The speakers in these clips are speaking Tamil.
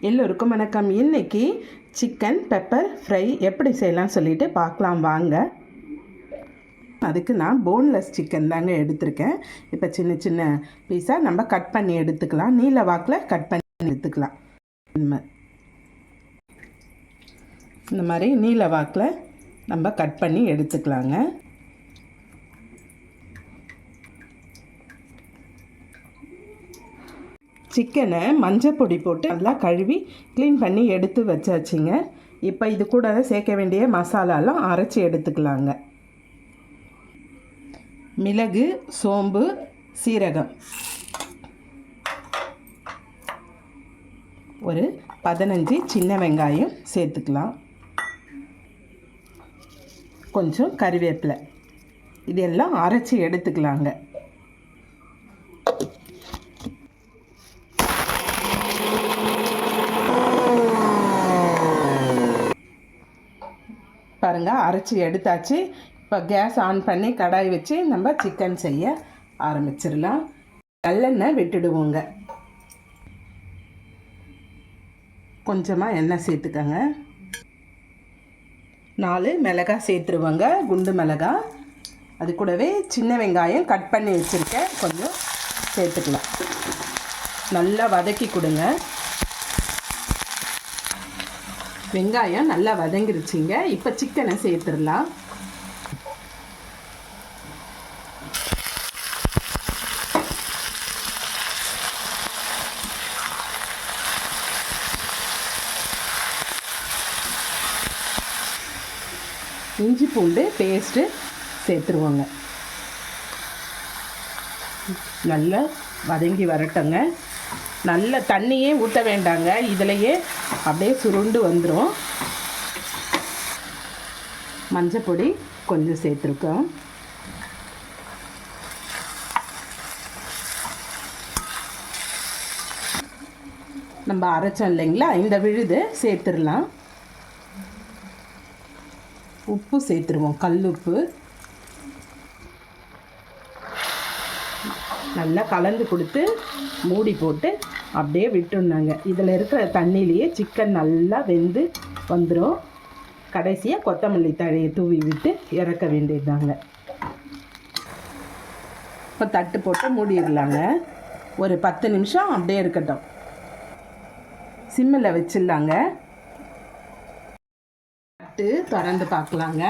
எல்லோருக்கும் வணக்கம். இன்றைக்கி சிக்கன் பெப்பர் ஃப்ரை எப்படி செய்யலாம் சொல்லிட்டு பார்க்கலாம். வாங்க. அதுக்கு நான் போன்லெஸ் சிக்கன் தாங்க எடுத்திருக்கேன். இப்போ சின்ன சின்ன பீஸாக நம்ம கட் பண்ணி எடுத்துக்கலாம். நீல வாக்கில் கட் பண்ணி எடுத்துக்கலாம். இந்த மாதிரி. இந்த மாதிரி நீல வாக்கில் நம்ம கட் பண்ணி எடுத்துக்கலாங்க. சிக்கனை மஞ்சள் பொடி போட்டு நல்லா கழுவி க்ளீன் பண்ணி எடுத்து வச்சாச்சுங்க. இப்போ இது கூட சேர்க்க வேண்டிய மசாலாலாம் அரைச்சி எடுத்துக்கலாங்க. மிளகு சோம்பு சீரகம். ஒரு பதினஞ்சு சின்ன வெங்காயம் சேர்த்துக்கலாம். கொஞ்சம் கறிவேப்பிலை இதெல்லாம் அரைச்சி எடுத்துக்கலாங்க. பாருங்கள் அரைச்சி எடுத்தாச்சு. இப்போ கேஸ் ஆன் பண்ணி கடாய் வச்சு நம்ம சிக்கன் செய்ய ஆரம்பிச்சிடலாம். நல்லெண்ணெய் விட்டுடுவோங்க. கொஞ்சமாக எண்ணெய் சேர்த்துக்கங்க. நாலு மிளகாய் சேர்த்துருவோங்க குண்டு மிளகாய். அது கூடவே சின்ன வெங்காயம் கட் பண்ணி வச்சுருக்கேன். கொஞ்சம் சேர்த்துக்கலாம். நல்லா வதக்கி கொடுங்க. வெங்காயம் நல்லா வதங்கிருச்சுங்க. இப்போ சிக்கனை சேர்த்துடலாம். இஞ்சி பூண்டு பேஸ்ட்டு சேர்த்துருவோங்க. நல்லா வதங்கி வரட்டுங்க. நல்ல தண்ணியே ஊற்ற வேண்டாங்க. இதிலையே அப்படியே சுருண்டு வந்துடும் மஞ்சள் பொடி கொஞ்சம் சேர்த்துருக்கோம். நம்ம அரைச்சோம் இல்லைங்களா? இந்த விழுது சேர்த்துடலாம். உப்பு சேர்த்துருவோம். கல் உப்பு. நல்லா கலந்து கொடுத்து மூடி போட்டு அப்படியே விட்டுருந்தாங்க இதில் இருக்கிற தண்ணியிலேயே சிக்கன் நல்லா வெந்து வந்துடும் கடைசியாக கொத்தமல்லி தழையை தூவி விட்டு இறக்க வேண்டியதுதாங்க. இப்போ தட்டு போட்டு மூடிடலாங்க. ஒரு பத்து நிமிஷம் அப்படியே இருக்கட்டும். சிம்மில் வச்சிடலாங்க. தட்டு திறந்து பார்க்கலாங்க.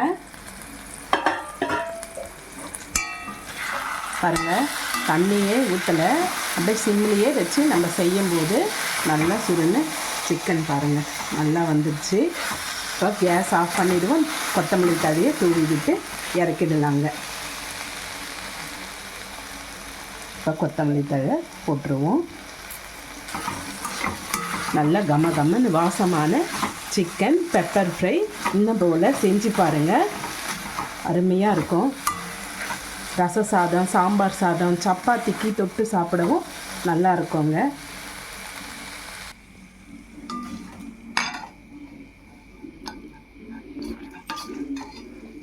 பாருங்கள் தண்ணியே ஊற்றலை அப்படியே சிம்லேயே வச்சு நம்ம செய்யும்போது நல்லா சுருன்னு சிக்கன் பாருங்கள் நல்லா வந்துடுச்சு இப்போ கேஸ் ஆஃப் பண்ணிவிடுவோம் கொத்தமல்லி தழையை தூவி விட்டு இறக்கிடலாங்க. இப்போ கொத்தமல்லி தழை போட்டுருவோம். நல்ல கம கமன்னு வாசமான சிக்கன் பெப்பர் ஃப்ரை இன்னும் போல் செஞ்சு பாருங்கள் அருமையாக இருக்கும். ரச சாதம் சாம்பார் சாதம் சப்பாத்திக்கு தொட்டு சாப்பிடவும் நல்லா இருக்குங்க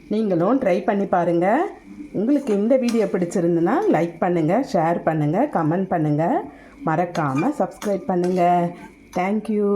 நீங்களும் ட்ரை பண்ணி பாருங்கள் உங்களுக்கு இந்த வீடியோ பிடிச்சிருந்துன்னா லைக் பண்ணுங்கள் ஷேர் பண்ணுங்கள் கமெண்ட் பண்ணுங்கள் மறக்காமல் சப்ஸ்கிரைப் பண்ணுங்கள் தேங்க்யூ